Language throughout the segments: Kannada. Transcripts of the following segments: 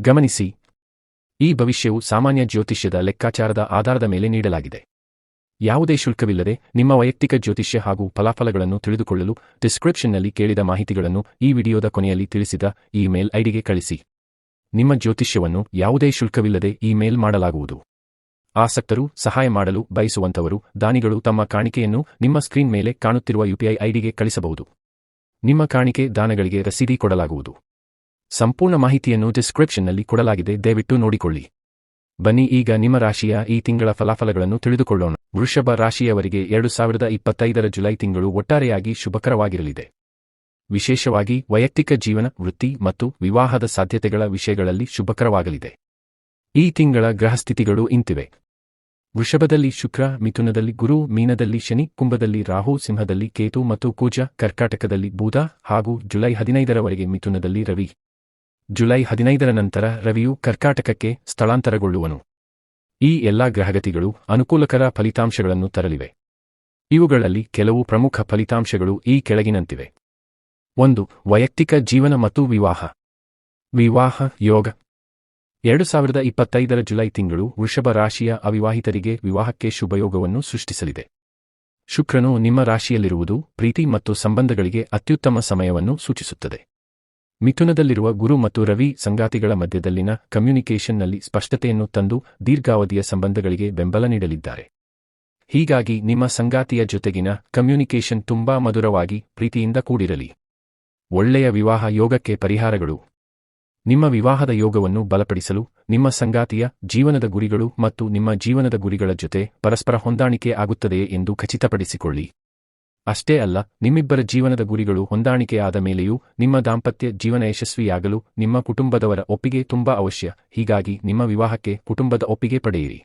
ಗಮನಿಸಿ. ಈ ಭವಿಷ್ಯವು ಸಾಮಾನ್ಯ ಜ್ಯೋತಿಷ್ಯದ ಲೆಕ್ಕಾಚಾರದ ಆಧಾರದ ಮೇಲೆ ನೀಡಲಾಗಿದೆ. ಯಾವುದೇ ಶುಲ್ಕವಿಲ್ಲದೆ ನಿಮ್ಮ ವೈಯಕ್ತಿಕ ಜ್ಯೋತಿಷ್ಯ ಹಾಗೂ ಫಲಾಫಲಗಳನ್ನು ತಿಳಿದುಕೊಳ್ಳಲು ಡಿಸ್ಕ್ರಿಪ್ಷನ್ನಲ್ಲಿ ಕೇಳಿದ ಮಾಹಿತಿಗಳನ್ನು ಈ ವಿಡಿಯೋದ ಕೊನೆಯಲ್ಲಿ ತಿಳಿಸಿದ ಇಮೇಲ್ ಐಡಿಗೆ ಕಳಿಸಿ. ನಿಮ್ಮ ಜ್ಯೋತಿಷ್ಯವನ್ನು ಯಾವುದೇ ಶುಲ್ಕವಿಲ್ಲದೆ ಇಮೇಲ್ ಮಾಡಲಾಗುವುದು. ಆಸಕ್ತರು ಸಹಾಯ ಮಾಡಲು ಬಯಸುವಂತವರು ದಾನಿಗಳು ತಮ್ಮ ಕಾಣಿಕೆಯನ್ನು ನಿಮ್ಮ ಸ್ಕ್ರೀನ್ ಮೇಲೆ ಕಾಣುತ್ತಿರುವ ಯುಪಿಐ ಐಡಿಗೆ ಕಳಿಸಬಹುದು. ನಿಮ್ಮ ಕಾಣಿಕೆ ದಾನಗಳಿಗೆ ರಸೀದಿ ಕೊಡಲಾಗುವುದು. ಸಂಪೂರ್ಣ ಮಾಹಿತಿಯನ್ನು ಡಿಸ್ಕ್ರಿಪ್ಷನ್ನಲ್ಲಿ ಕೊಡಲಾಗಿದೆ, ದಯವಿಟ್ಟು ನೋಡಿಕೊಳ್ಳಿ. ಬನ್ನಿ, ಈಗ ನಿಮ್ಮ ರಾಶಿಯ ಈ ತಿಂಗಳ ಫಲಾಫಲಗಳನ್ನು ತಿಳಿದುಕೊಳ್ಳೋಣ. ವೃಷಭ ರಾಶಿಯವರಿಗೆ ಎರಡು ಸಾವಿರದ ಇಪ್ಪತ್ತೈದರ ಜುಲೈ ತಿಂಗಳು ಒಟ್ಟಾರೆಯಾಗಿ ಶುಭಕರವಾಗಿರಲಿದೆ. ವಿಶೇಷವಾಗಿ ವೈಯಕ್ತಿಕ ಜೀವನ, ವೃತ್ತಿ ಮತ್ತು ವಿವಾಹದ ಸಾಧ್ಯತೆಗಳ ವಿಷಯಗಳಲ್ಲಿ ಶುಭಕರವಾಗಲಿದೆ. ಈ ತಿಂಗಳ ಗ್ರಹಸ್ಥಿತಿಗಳು ಇಂತಿವೆ. ವೃಷಭದಲ್ಲಿ ಶುಕ್ರ, ಮಿಥುನದಲ್ಲಿ ಗುರು, ಮೀನದಲ್ಲಿ ಶನಿ, ಕುಂಭದಲ್ಲಿ ರಾಹು, ಸಿಂಹದಲ್ಲಿ ಕೇತು ಮತ್ತು ಕೂಜ ಕರ್ಕಾಟಕದಲ್ಲಿ ಬೂಧ ಹಾಗೂ ಜುಲೈ ಹದಿನೈದರವರೆಗೆ ಮಿಥುನದಲ್ಲಿ ರವಿ. ಜುಲೈ ಹದಿನೈದರ ನಂತರ ರವಿಯು ಕರ್ಕಾಟಕಕ್ಕೆ ಸ್ಥಳಾಂತರಗೊಳ್ಳುವನು. ಈ ಎಲ್ಲಾ ಗ್ರಹಗತಿಗಳು ಅನುಕೂಲಕರ ಫಲಿತಾಂಶಗಳನ್ನು ತರಲಿವೆ. ಇವುಗಳಲ್ಲಿ ಕೆಲವು ಪ್ರಮುಖ ಫಲಿತಾಂಶಗಳು ಈ ಕೆಳಗಿನಂತಿವೆ. ಒಂದು, ವೈಯಕ್ತಿಕ ಜೀವನ ಮತ್ತು ವಿವಾಹ. ವಿವಾಹ, ಯೋಗ. ಎರಡು ಸಾವಿರದ ಇಪ್ಪತ್ತೈದರ ಜುಲೈ ತಿಂಗಳು ವೃಷಭ ರಾಶಿಯ ಅವಿವಾಹಿತರಿಗೆ ವಿವಾಹಕ್ಕೆ ಶುಭಯೋಗವನ್ನು ಸೃಷ್ಟಿಸಲಿದೆ. ಶುಕ್ರನು ನಿಮ್ಮ ರಾಶಿಯಲ್ಲಿರುವುದು ಪ್ರೀತಿ ಮತ್ತು ಸಂಬಂಧಗಳಿಗೆ ಅತ್ಯುತ್ತಮ ಸಮಯವನ್ನು ಸೂಚಿಸುತ್ತದೆ. ಮಿಥುನದಲ್ಲಿರುವ ಗುರು ಮತ್ತು ರವಿ ಸಂಗಾತಿಗಳ ಮಧ್ಯದಲ್ಲಿನ ಕಮ್ಯುನಿಕೇಷನ್ನಲ್ಲಿ ಸ್ಪಷ್ಟತೆಯನ್ನು ತಂದು ದೀರ್ಘಾವಧಿಯ ಸಂಬಂಧಗಳಿಗೆ ಬೆಂಬಲ ನೀಡಲಿದ್ದಾರೆ. ಹೀಗಾಗಿ ನಿಮ್ಮ ಸಂಗಾತಿಯ ಜೊತೆಗಿನ ಕಮ್ಯುನಿಕೇಷನ್ ತುಂಬಾ ಮಧುರವಾಗಿ ಪ್ರೀತಿಯಿಂದ ಕೂಡಿರಲಿ. ಒಳ್ಳೆಯ ವಿವಾಹ ಯೋಗಕ್ಕೆ ಪರಿಹಾರಗಳು. ನಿಮ್ಮ ವಿವಾಹದ ಯೋಗವನ್ನು ಬಲಪಡಿಸಲು ನಿಮ್ಮ ಸಂಗಾತಿಯ ಜೀವನದ ಗುರಿಗಳು ಮತ್ತು ನಿಮ್ಮ ಜೀವನದ ಗುರಿಗಳ ಜೊತೆ ಪರಸ್ಪರ ಹೊಂದಾಣಿಕೆ ಆಗುತ್ತದೆಯೇ ಎಂದು ಖಚಿತಪಡಿಸಿಕೊಳ್ಳಿ. ಅಷ್ಟೇ ಅಲ್ಲ, ನಿಮ್ಮಿಬ್ಬರ ಜೀವನದ ಗುರಿಗಳು ಹೊಂದಾಣಿಕೆಯಾದ ಮೇಲೆಯೂ ನಿಮ್ಮ ದಾಂಪತ್ಯ ಜೀವನ ಯಶಸ್ವಿಯಾಗಲು ನಿಮ್ಮ ಕುಟುಂಬದವರ ಒಪ್ಪಿಗೆ ತುಂಬಾ ಅವಶ್ಯ. ಹೀಗಾಗಿ ನಿಮ್ಮ ವಿವಾಹಕ್ಕೆ ಕುಟುಂಬದ ಒಪ್ಪಿಗೆ ಪಡೆಯಿರಿ.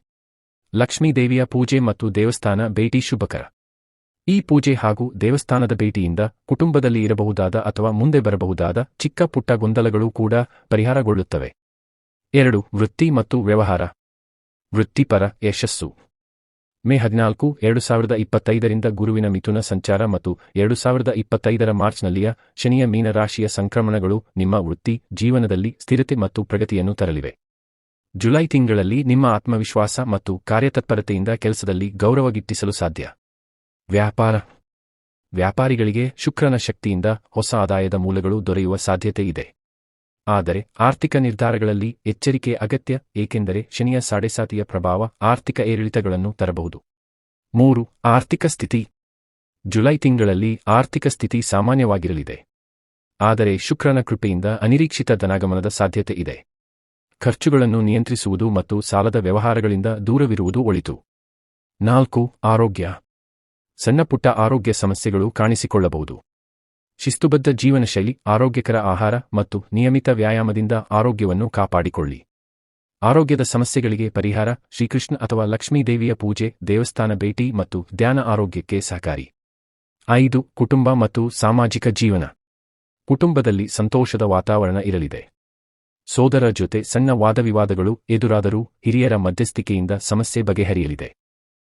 ಲಕ್ಷ್ಮೀ ದೇವಿಯ ಪೂಜೆ ಮತ್ತು ದೇವಸ್ಥಾನ ಭೇಟಿ ಶುಭಕರ. ಈ ಪೂಜೆ ಹಾಗೂ ದೇವಸ್ಥಾನದ ಭೇಟಿಯಿಂದ ಕುಟುಂಬದಲ್ಲಿ ಇರಬಹುದಾದ ಅಥವಾ ಮುಂದೆ ಬರಬಹುದಾದ ಚಿಕ್ಕ ಪುಟ್ಟ ಗೊಂದಲಗಳು ಕೂಡ ಪರಿಹಾರಗೊಳ್ಳುತ್ತವೆ. ಎರಡು, ವೃತ್ತಿ ಮತ್ತು ವ್ಯವಹಾರ. ವೃತ್ತಿಪರ ಯಶಸ್ಸು. ಮೇ ಹದಿನಾಲ್ಕು, ಎರಡು ಸಾವಿರದ ಇಪ್ಪತ್ತೈದರಿಂದ ಗುರುವಿನ ಮಿಥುನ ಸಂಚಾರ ಮತ್ತು ಎರಡು ಸಾವಿರದ ಇಪ್ಪತ್ತೈದರ ಮಾರ್ಚ್ನಲ್ಲಿಯ ಶನಿಯ ಮೀನರಾಶಿಯ ಸಂಕ್ರಮಣಗಳು ನಿಮ್ಮ ವೃತ್ತಿ, ಜೀವನದಲ್ಲಿ ಸ್ಥಿರತೆ ಮತ್ತು ಪ್ರಗತಿಯನ್ನು ತರಲಿವೆ. ಜುಲೈ ತಿಂಗಳಲ್ಲಿ ನಿಮ್ಮ ಆತ್ಮವಿಶ್ವಾಸ ಮತ್ತು ಕಾರ್ಯತತ್ಪರತೆಯಿಂದ ಕೆಲಸದಲ್ಲಿ ಗೌರವ ಗಿಟ್ಟಿಸಲು ಸಾಧ್ಯ. ವ್ಯಾಪಾರ. ವ್ಯಾಪಾರಿಗಳಿಗೆ ಶುಕ್ರನ ಶಕ್ತಿಯಿಂದ ಹೊಸ ಆದಾಯದ ಮೂಲಗಳು ದೊರೆಯುವ ಸಾಧ್ಯತೆ ಇದೆ. ಆದರೆ ಆರ್ಥಿಕ ನಿರ್ಧಾರಗಳಲ್ಲಿ ಎಚ್ಚರಿಕೆ ಅಗತ್ಯ, ಏಕೆಂದರೆ ಶನಿಯ ಸಾಡೆಸಾತಿಯ ಪ್ರಭಾವ ಆರ್ಥಿಕ ಏರಿಳಿತಗಳನ್ನು ತರಬಹುದು. ಮೂರು, ಆರ್ಥಿಕ ಸ್ಥಿತಿ. ಜುಲೈ ತಿಂಗಳಲ್ಲಿ ಆರ್ಥಿಕ ಸ್ಥಿತಿ ಸಾಮಾನ್ಯವಾಗಿರಲಿದೆ. ಆದರೆ ಶುಕ್ರನ ಕೃಪೆಯಿಂದ ಅನಿರೀಕ್ಷಿತ ಧನಾಗಮನದ ಸಾಧ್ಯತೆ ಇದೆ. ಖರ್ಚುಗಳನ್ನು ನಿಯಂತ್ರಿಸುವುದು ಮತ್ತು ಸಾಲದ ವ್ಯವಹಾರಗಳಿಂದ ದೂರವಿರುವುದು ಒಳಿತು. ನಾಲ್ಕು, ಆರೋಗ್ಯ. ಸಣ್ಣಪುಟ್ಟ ಆರೋಗ್ಯ ಸಮಸ್ಯೆಗಳು ಕಾಣಿಸಿಕೊಳ್ಳಬಹುದು. ಶಿಸ್ತುಬದ್ಧ ಜೀವನಶೈಲಿ, ಆರೋಗ್ಯಕರ ಆಹಾರ ಮತ್ತು ನಿಯಮಿತ ವ್ಯಾಯಾಮದಿಂದ ಆರೋಗ್ಯವನ್ನು ಕಾಪಾಡಿಕೊಳ್ಳಿ. ಆರೋಗ್ಯದ ಸಮಸ್ಯೆಗಳಿಗೆ ಪರಿಹಾರ, ಶ್ರೀಕೃಷ್ಣ ಅಥವಾ ಲಕ್ಷ್ಮೀದೇವಿಯ ಪೂಜೆ, ದೇವಸ್ಥಾನ ಭೇಟಿ ಮತ್ತು ಧ್ಯಾನ ಆರೋಗ್ಯಕ್ಕೆ ಸಹಕಾರಿ. ಐದು, ಕುಟುಂಬ ಮತ್ತು ಸಾಮಾಜಿಕ ಜೀವನ. ಕುಟುಂಬದಲ್ಲಿ ಸಂತೋಷದ ವಾತಾವರಣ ಇರಲಿದೆ. ಸೋದರ ಜೊತೆ ಸಣ್ಣ ವಾದವಿವಾದಗಳು ಎದುರಾದರೂ ಹಿರಿಯರ ಮಧ್ಯಸ್ಥಿಕೆಯಿಂದ ಸಮಸ್ಯೆ ಬಗೆಹರಿಯಲಿದೆ.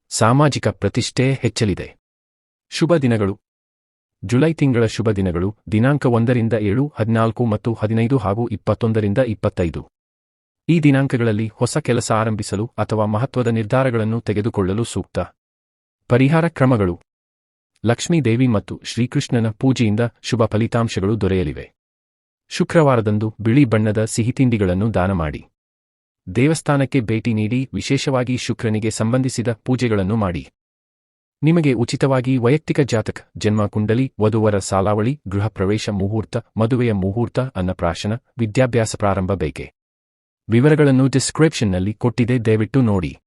ಸಾಮಾಜಿಕ ಪ್ರತಿಷ್ಠೆ ಹೆಚ್ಚಲಿದೆ. ಶುಭ ದಿನಗಳು. ಜುಲೈ ತಿಂಗಳ ಶುಭ ದಿನಗಳು, ದಿನಾಂಕ ಒಂದರಿಂದ ಏಳು, ಹದಿನಾಲ್ಕು ಮತ್ತು ಹದಿನೈದು ಹಾಗೂ ಇಪ್ಪತ್ತೊಂದರಿಂದ ಇಪ್ಪತ್ತೈದು. ಈ ದಿನಾಂಕಗಳಲ್ಲಿ ಹೊಸ ಕೆಲಸ ಆರಂಭಿಸಲು ಅಥವಾ ಮಹತ್ವದ ನಿರ್ಧಾರಗಳನ್ನು ತೆಗೆದುಕೊಳ್ಳಲು ಸೂಕ್ತ. ಪರಿಹಾರ ಕ್ರಮಗಳು. ಲಕ್ಷ್ಮೀದೇವಿ ಮತ್ತು ಶ್ರೀಕೃಷ್ಣನ ಪೂಜೆಯಿಂದ ಶುಭ ಫಲಿತಾಂಶಗಳು ದೊರೆಯಲಿವೆ. ಶುಕ್ರವಾರದಂದು ಬಿಳಿ ಬಣ್ಣದ ಸಿಹಿತಿಂಡಿಗಳನ್ನು ದಾನ ಮಾಡಿ. ದೇವಸ್ಥಾನಕ್ಕೆ ಭೇಟಿ ನೀಡಿ ವಿಶೇಷವಾಗಿ ಶುಕ್ರನಿಗೆ ಸಂಬಂಧಿಸಿದ ಪೂಜೆಗಳನ್ನು ಮಾಡಿ. ನಿಮಗೆ ಉಚಿತವಾಗಿ ವೈಯಕ್ತಿಕ ಜಾತಕ, ಜನ್ಮ ಕುಂಡಲಿ, ವಧುವರ ಸಾಲಾವಳಿ, ಗೃಹ ಪ್ರವೇಶ ಮುಹೂರ್ತ, ಮದುವೆಯ ಮುಹೂರ್ತ, ಅನ್ನಪ್ರಾಶನ, ವಿದ್ಯಾಭ್ಯಾಸ ಪ್ರಾರಂಭ ಬೇಕೆ? ವಿವರಗಳನ್ನು ಡಿಸ್ಕ್ರಿಪ್ಷನ್ನಲ್ಲಿ ಕೊಟ್ಟಿದೆ, ದಯವಿಟ್ಟು ನೋಡಿ.